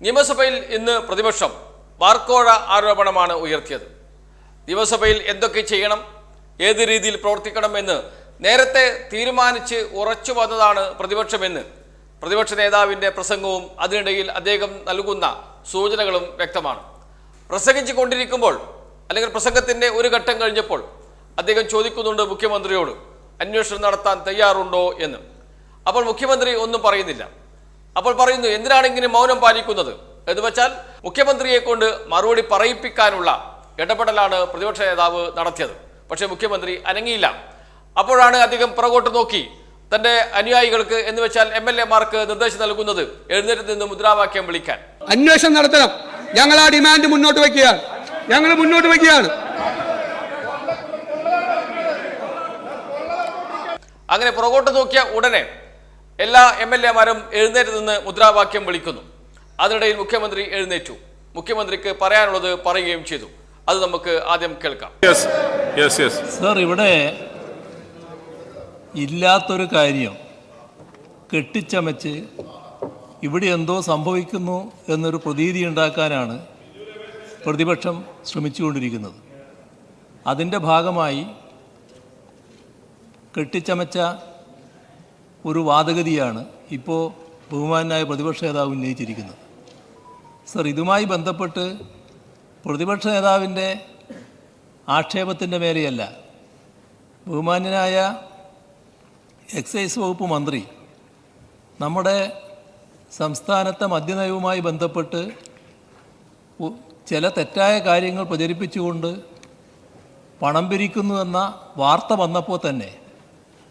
നിയമസഭയിൽ ഇന്ന് പ്രതിപക്ഷം ബാർക്കോഴ ആരോപണമാണ് ഉയർത്തിയത്. നിയമസഭയിൽ എന്തൊക്കെ ചെയ്യണം ഏത് രീതിയിൽ പ്രവർത്തിക്കണം എന്ന് നേരത്തെ തീരുമാനിച്ച് ഉറച്ചു വന്നതാണ് പ്രതിപക്ഷമെന്ന് പ്രതിപക്ഷ നേതാവിന്റെ പ്രസംഗവും അതിനിടയിൽ അദ്ദേഹം നൽകുന്ന സൂചനകളും വ്യക്തമാണ്. പ്രസംഗിച്ചു കൊണ്ടിരിക്കുമ്പോൾ അല്ലെങ്കിൽ പ്രസംഗത്തിന്റെ ഒരു ഘട്ടം കഴിഞ്ഞപ്പോൾ അദ്ദേഹം ചോദിക്കുന്നുണ്ട് മുഖ്യമന്ത്രിയോട് അന്വേഷണം നടത്താൻ തയ്യാറുണ്ടോ? എന്ന്. അപ്പോൾ മുഖ്യമന്ത്രി ഒന്നും പറയുന്നില്ല. അപ്പോൾ പറയുന്നു എന്തിനാണ് ഇങ്ങനെ മൗനം പാലിക്കുന്നത്? എന്ന് വെച്ചാൽ മുഖ്യമന്ത്രിയെ കൊണ്ട് മറുപടി പറയിപ്പിക്കാനുള്ള ഇടപെടലാണ് പ്രതിപക്ഷ നേതാവ് നടത്തിയത്. പക്ഷേ മുഖ്യമന്ത്രി അനങ്ങിയില്ല. അപ്പോഴാണ് അദ്ദേഹം പുറകോട്ട് നോക്കി. തന്റെ അനുയായികൾക്ക് എന്ന് വെച്ചാൽ എം എൽ എ മാർക്ക് നിർദ്ദേശം നൽകുന്നത് എഴുന്നേറ്റ് നിന്ന് മുദ്രാവാക്യം വിളിക്കാൻ. അന്വേഷണം നടത്തണം. ഞങ്ങൾ ആ ഡിമാൻഡ് മുന്നോട്ട് വയ്ക്കുകയാണ്. ഞങ്ങൾ മുന്നോട്ട് വയ്ക്കുകയാണ്. അങ്ങനെ പുറകോട്ട് നോക്കിയ ഉടനെ എല്ലാ എം എൽ എമാരും എഴുന്നേറ്റ് നിന്ന് മുദ്രാവാക്യം വിളിക്കുന്നു. അതിനിടയിൽ മുഖ്യമന്ത്രി എഴുന്നേറ്റു. മുഖ്യമന്ത്രിക്ക് പറയാനുള്ളത് പറയുകയും ചെയ്തു. അത് നമുക്ക് ആദ്യം കേൾക്കാം. യെസ് യെസ് യെസ് സർ ഇവിടെ ഇല്ലാത്തൊരു കാര്യം കെട്ടിച്ചമച്ച് ഇവിടെ എന്തോ സംഭവിക്കുന്നു എന്നൊരു പ്രതീതി ഉണ്ടാക്കാനാണ് പ്രതിപക്ഷം ശ്രമിച്ചുകൊണ്ടിരിക്കുന്നത്. അതിന്റെ ഭാഗമായി കെട്ടിച്ചമച്ച ഒരു വാദഗതിയാണ് ഇപ്പോൾ ബഹുമാനായ പ്രതിപക്ഷ നേതാവ് ഉന്നയിച്ചിരിക്കുന്നത്. സർ ഇതുമായി ബന്ധപ്പെട്ട് പ്രതിപക്ഷ നേതാവിന്റെ ആക്ഷേപത്തിന്റെ മേലെയല്ല ബഹുമാന്യനായ എക്സൈസ് വകുപ്പ് മന്ത്രി നമ്മുടെ സംസ്ഥാനത്തെ മദ്യനയവുമായി ബന്ധപ്പെട്ട് ചില തെറ്റായ കാര്യങ്ങൾ പ്രചരിപ്പിച്ചുകൊണ്ട് പണം പിരിക്കുന്നു എന്ന വാർത്ത വന്നപ്പോൾ തന്നെ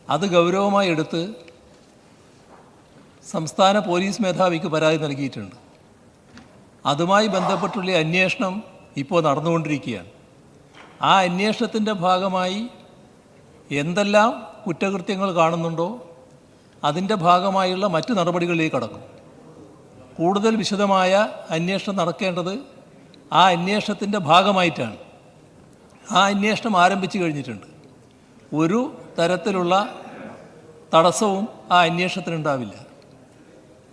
അത് ഗൗരവമായി എടുത്ത് സംസ്ഥാന പോലീസ് മേധാവിക്ക് പരാതി നൽകിയിട്ടുണ്ട്. അതുമായി ബന്ധപ്പെട്ടുള്ള അന്വേഷണം ഇപ്പോൾ നടന്നുകൊണ്ടിരിക്കുകയാണ്. ആ അന്വേഷണത്തിന്റെ ഭാഗമായി എന്തെല്ലാം കുറ്റകൃത്യങ്ങൾ കാണുന്നുണ്ടോ അതിന്റെ ഭാഗമായുള്ള മറ്റ് നടപടികളിലേക്ക് കടക്കും. കൂടുതൽ വിശദമായ അന്വേഷണം നടക്കേണ്ടത് ആ അന്വേഷണത്തിന്റെ ഭാഗമായിട്ടാണ്. ആ അന്വേഷണം ആരംഭിച്ചു കഴിഞ്ഞിട്ടുണ്ട്. ഒരു തരത്തിലുള്ള തടസ്സവും ആ അന്വേഷണത്തിനുണ്ടാവില്ല.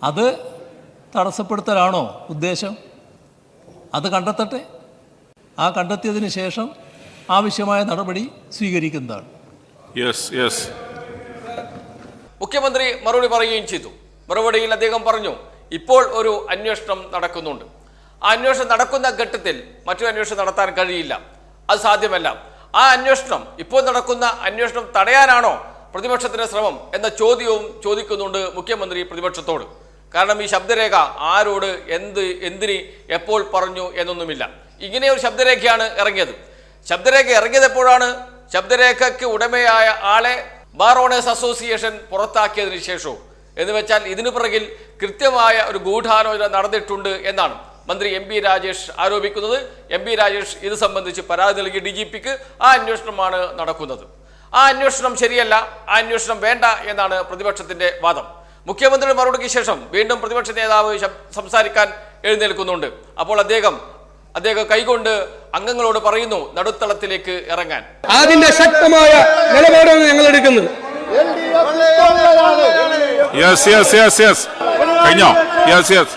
അത് തടസ്സപ്പെടുത്തലാണോ ഉദ്ദേശം? അത് കണ്ടെത്തട്ടെ. ആ കണ്ടെത്തിയതിന് ശേഷം ആവശ്യമായ നടപടി സ്വീകരിക്കുന്നതാണ്. യെസ് യെസ് മുഖ്യമന്ത്രി മറുപടി പറയുകയും ചെയ്തു. മറുപടിയിൽ അദ്ദേഹം പറഞ്ഞു ഇപ്പോൾ ഒരു അന്വേഷണം നടക്കുന്നുണ്ട്. ആ അന്വേഷണം നടക്കുന്ന ഘട്ടത്തിൽ മറ്റു അന്വേഷണം നടത്താൻ കഴിയില്ല. അത് സാധ്യമല്ല. ആ അന്വേഷണം ഇപ്പോൾ നടക്കുന്ന അന്വേഷണം തടയാനാണോ പ്രതിപക്ഷത്തിന്റെ ശ്രമം? എന്ന ചോദ്യവും ചോദിക്കുന്നുണ്ട് മുഖ്യമന്ത്രി പ്രതിപക്ഷത്തോട്. കാരണം ഈ ശബ്ദരേഖ ആരോട് എന്ത് എന്തിന് എപ്പോൾ പറഞ്ഞു എന്നൊന്നുമില്ല. ഇങ്ങനെ ഒരു ശബ്ദരേഖയാണ് ഇറങ്ങിയത്. ശബ്ദരേഖ ഇറങ്ങിയത് എപ്പോഴാണ്? ശബ്ദരേഖയ്ക്ക് ഉടമയായ ആളെ ബാർ ഓണേഴ്സ് അസോസിയേഷൻ പുറത്താക്കിയതിനു ശേഷവും. എന്ന് വെച്ചാൽ ഇതിനു പിറകിൽ കൃത്യമായ ഒരു ഗൂഢാലോചന നടന്നിട്ടുണ്ട് എന്നാണ് മന്ത്രി എം പി രാജേഷ് ആരോപിക്കുന്നത്. എം പി രാജേഷ് ഇത് സംബന്ധിച്ച് പരാതി നൽകി ഡി ജി പിക്ക്. ആ അന്വേഷണമാണ് നടക്കുന്നത്. ആ അന്വേഷണം ശരിയല്ല ആ അന്വേഷണം വേണ്ട എന്നാണ് പ്രതിപക്ഷത്തിന്റെ വാദം. മുഖ്യമന്ത്രിയുടെ മറുപടിക്ക് ശേഷം വീണ്ടും പ്രതിപക്ഷ നേതാവ് സംസാരിക്കാൻ എഴുന്നേൽക്കുന്നുണ്ട്. അപ്പോൾ അദ്ദേഹം അദ്ദേഹം കൈകൊണ്ട് അംഗങ്ങളോട് പറയുന്നു നടുത്തളത്തിലേക്ക് ഇറങ്ങാൻ. അതിന്റെ ശക്തമായ നിലപാടാണ് ഞങ്ങൾ എടുക്കുന്നത്. യെസ് യെസ് യെസ് യെസ് കഴിഞ്ഞോ? Yes yes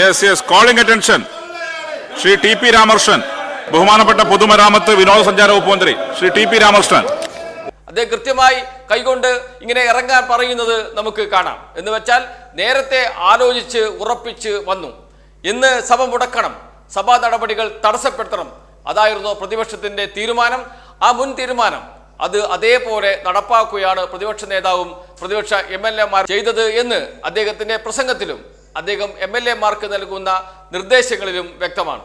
yes yes calling attention Shri T P Ramakrishnan ബഹുമാനപ്പെട്ട പൊതുമരാമത്ത് വിനോദസഞ്ചാര വകുപ്പ് മന്ത്രി ശ്രീ ടി പി രാമകൃഷ്ണൻ. അദ്ദേഹം കൃത്യമായി കൈകൊണ്ട് ഇങ്ങനെ ഇറങ്ങാൻ പറയുന്നത് നമുക്ക് കാണാം. എന്ന് വെച്ചാൽ നേരത്തെ ആലോചിച്ച് ഉറപ്പിച്ച് വന്നു. ഇന്ന് സഭ മുടക്കണം. സഭാ നടപടികൾ തടസ്സപ്പെടുത്തണം. അതായിരുന്നു പ്രതിപക്ഷത്തിന്റെ തീരുമാനം. ആ മുൻ തീരുമാനം അത് അതേപോലെ നടപ്പാക്കുകയാണ് പ്രതിപക്ഷ നേതാവും പ്രതിപക്ഷ എം എൽ എമാർ ചെയ്തത് എന്ന് അദ്ദേഹത്തിന്റെ പ്രസംഗത്തിലും അദ്ദേഹം എം എൽ എമാർക്ക് നൽകുന്ന നിർദ്ദേശങ്ങളിലും വ്യക്തമാണ്.